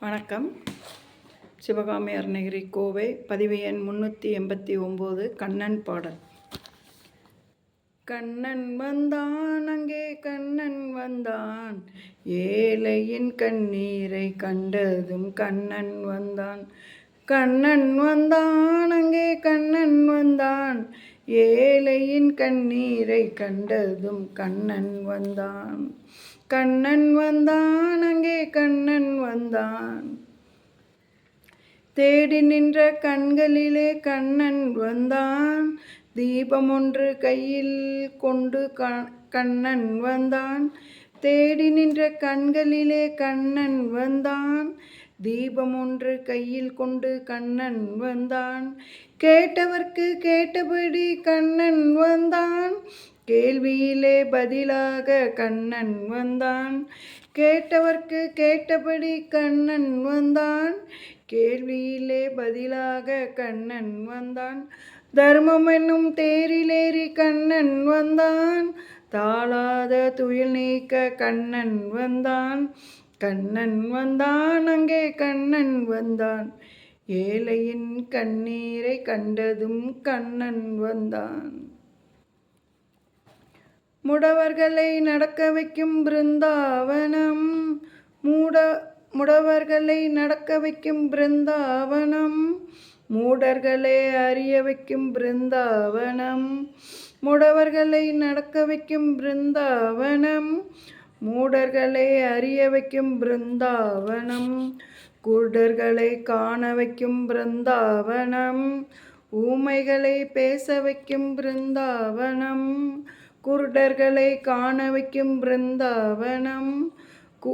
வணக்கம். சிவகாமி அருணகிரி கோவை பதிவு எண் முந்நூற்றி எண்பத்தி ஒம்பது கண்ணன் பாடல். கண்ணன் வந்தான் அங்கே கண்ணன் வந்தான். ஏழையின் கண்ணீரை கண்டதும் கண்ணன் வந்தான். கண்ணன் வந்தான் அங்கே கண்ணன் வந்தான். ஏழையின் கண்ணீரை கண்டதும் கண்ணன் வந்தான். கண்ணன் வந்தான் அங்கே கண்ணன் வந்தான். தேடி நின்ற கண்களிலே கண்ணன் வந்தான். தீபம் ஒன்று கையில் கொண்டு கண்ணன் வந்தான். தேடி நின்ற கண்களிலே கண்ணன் வந்தான். தீபம் ஒன்று கையில் கொண்டு கண்ணன் வந்தான். கேட்டவர்க்கு கேட்டபடி கண்ணன் வந்தான். கேள்வியிலே பதிலாக கண்ணன் வந்தான். கேட்டவர்க்கு கேட்டபடி கண்ணன் வந்தான். கேள்வியிலே பதிலாக கண்ணன் வந்தான். தர்மம் என்னும் தேரிலேறி கண்ணன் வந்தான். தாளாத துயில் நீக்க கண்ணன் வந்தான். கண்ணன் வந்தான் அங்கே கண்ணன் வந்தான். ஏழையின் கண்ணீரை கண்டதும் கண்ணன் வந்தான். முடவர்களை நடக்க வைக்கும் பிருந்தாவனம். மூட முடவர்களை நடக்க வைக்கும் பிருந்தாவனம். மூடர்களை அறிய வைக்கும் பிருந்தாவனம். முடவர்களை நடக்க வைக்கும் பிருந்தாவனம். மூடர்களை அறிய வைக்கும் பிருந்தாவனம். குருடர்களை காண வைக்கும் பிருந்தாவனம். ஊமைகளை பேச வைக்கும் பிருந்தாவனம். குருடர்களை காண வைக்கும் பிருந்தாவனம்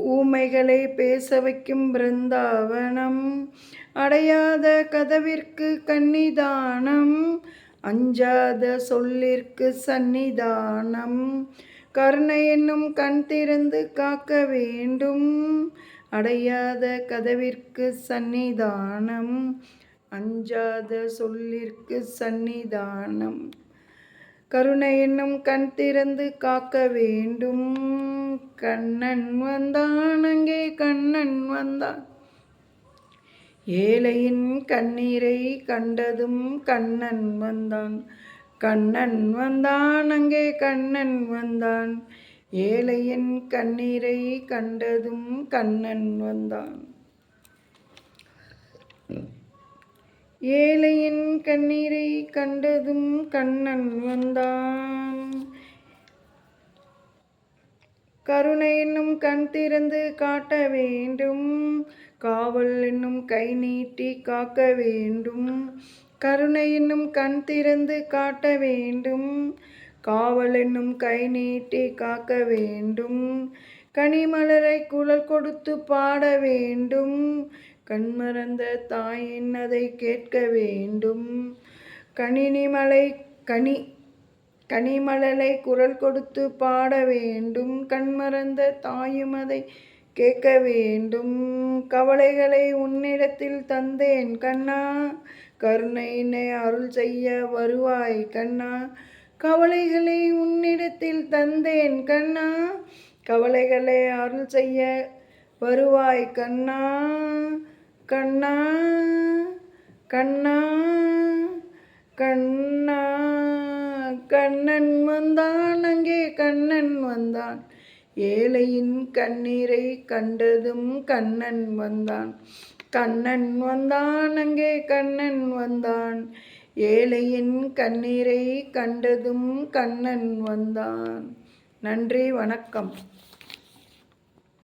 ஊமைகளை பேச வைக்கும் பிருந்தாவனம் அடையாத கதவிற்கு கன்னிதானம் அஞ்சாத சொல்லிற்கு சன்னிதானம் கருணை என்னும் கண் திறந்து காக்க வேண்டும் அடையாத கதவிற்கு சன்னிதானம் அஞ்சாத சொல்லிற்கு சன்னிதானம் கருணை என்னும் கண் திறந்து காக்க வேண்டும். கண்ணன் வந்தான் அங்கே கண்ணன் வந்தான். ஏழையின் கண்ணீரை கண்டதும் கண்ணன் வந்தான். கண்ணன் வந்தான் அங்கே கண்ணன் வந்தான். ஏழையின் கண்ணீரை கண்டதும் கண்ணன் வந்தான். ஏழையின் கண்ணீரை கண்டதும் கண்ணன் வந்தான். கருணை என்னும் கண் திறந்து காட்ட வேண்டும். காவல் என்னும் கை நீட்டி காக்க வேண்டும். கருணை என்னும் கண் திறந்து காட்ட வேண்டும். காவல் என்னும் கை நீட்டி காக்க வேண்டும். கனிமலரை குழல் கொடுத்து பாட வேண்டும். கண்மறந்த தாயின் அதை கேட்க வேண்டும். கணினிமலை கனி கனிமலலை குரல் கொடுத்து பாட வேண்டும். கண்மறந்த தாயும் அதை கேட்க வேண்டும். கவலைகளை உன்னிடத்தில் தந்தேன் கண்ணா. கருணையினை அருள் செய்ய வருவாய் கண்ணா. கவலைகளை உன்னிடத்தில் தந்தேன் கண்ணா. கவலைகளை அருள் செய்ய வருவாய் கண்ணா. கண்ணா கண்ணா கண்ணா. கண்ணன் வந்தான் அங்கே கண்ணன் வந்தான். ஏழையின் கண்ணீரை கண்டதும் கண்ணன் வந்தான். கண்ணன் வந்தான் அங்கே கண்ணன் வந்தான். ஏழையின் கண்ணீரை கண்டதும் கண்ணன் வந்தான். நன்றி வணக்கம்.